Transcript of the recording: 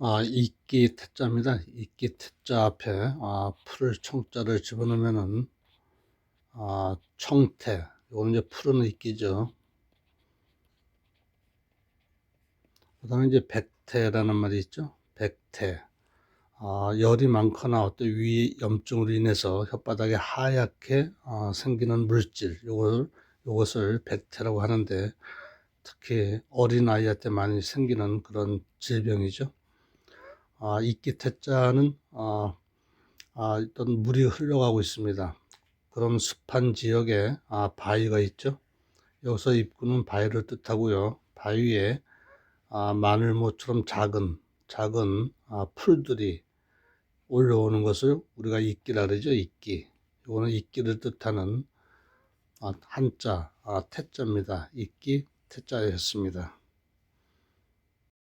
아, 이끼 태자입니다. 이끼 태자 앞에 아, 풀을 청자를 집어넣으면은 아, 청태. 이거는 이제 푸른 이끼죠. 그다음에 이제 백태라는 말이 있죠. 백태. 아, 열이 많거나 어떤 위 염증으로 인해서 혓바닥에 하얗게 아, 생기는 물질. 요걸 요것을 백태라고 하는데 특히 어린 아이한테 많이 생기는 그런 질병이죠. 아, 이끼 태자는 아, 아, 어떤 물이 흘러가고 있습니다. 그런 습한 지역에 아, 바위가 있죠. 여기서 입구는 바위를 뜻하고요. 바위에 아, 마늘모처럼 작은 작은 아, 풀들이 올라오는 것을 우리가 이끼라 그러죠. 이끼. 이거는 이끼를 뜻하는 아, 한자 아, 태자입니다. 이끼 태자였습니다.